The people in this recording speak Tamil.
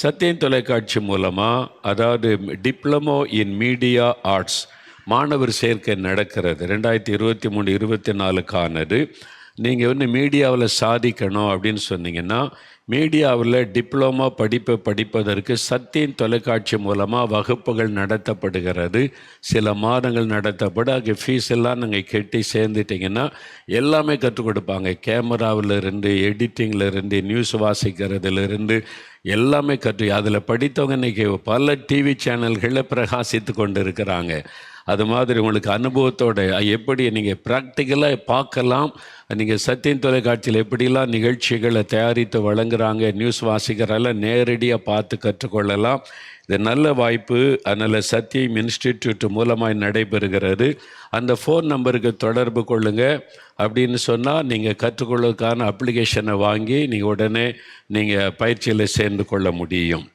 சத்தியம் தொலைக்காட்சி மூலமாக அதாவது டிப்ளமோ இன் மீடியா ஆர்ட்ஸ் மாணவர் சேர்க்கை நடக்கிறது. ரெண்டாயிரத்தி இருபத்தி மூணு இருபத்தி நாலுக்கானது. நீங்கள் வந்து மீடியாவில் சாதிக்கணும் அப்படின்னு சொன்னீங்கன்னா மீடியாவில் டிப்ளமா படிப்பை படிப்பதற்கு சத்தியின் தொலைக்காட்சி மூலமாக வகுப்புகள் நடத்தப்படுகிறது. சில மாதங்கள் நடத்தப்பட அங்கே ஃபீஸ் எல்லாம் நீங்கள் கெட்டி சேர்ந்துட்டிங்கன்னா எல்லாமே கற்றுக் கொடுப்பாங்க. கேமராவிலிருந்து இருந்து நியூஸ் வாசிக்கிறதுலேருந்து எல்லாமே கற்று அதில் படித்தவங்க இன்றைக்கி பல டிவி சேனல்களில் பிரகாசித்து கொண்டு இருக்கிறாங்க அது மாதிரி உங்களுக்கு அனுபவத்தோட எப்படி நீங்கள் ப்ராக்டிக்கலாக பார்க்கலாம் நீங்கள் சத்தியம் தொலைக்காட்சியில் எப்படிலாம் நிகழ்ச்சிகளை தயாரித்து வழங்குறாங்க நியூஸ் வாசிக்கிறதெல்லாம் நேரடியாக பார்த்து கற்றுக்கொள்ளலாம். இது நல்ல வாய்ப்பு அதனால் சத்தியம் இன்ஸ்டிடியூட் மூலமாக நடைபெறுகிறது. அந்த ஃபோன் நம்பருக்கு தொடர்பு கொள்ளுங்கள் அப்படின்னு சொன்னால் நீங்கள் கற்றுக்கொள்வதற்கான அப்ளிகேஷனை வாங்கி நீங்கள் உடனே நீங்கள் பயிற்சியில் சேர்ந்து கொள்ள முடியும்.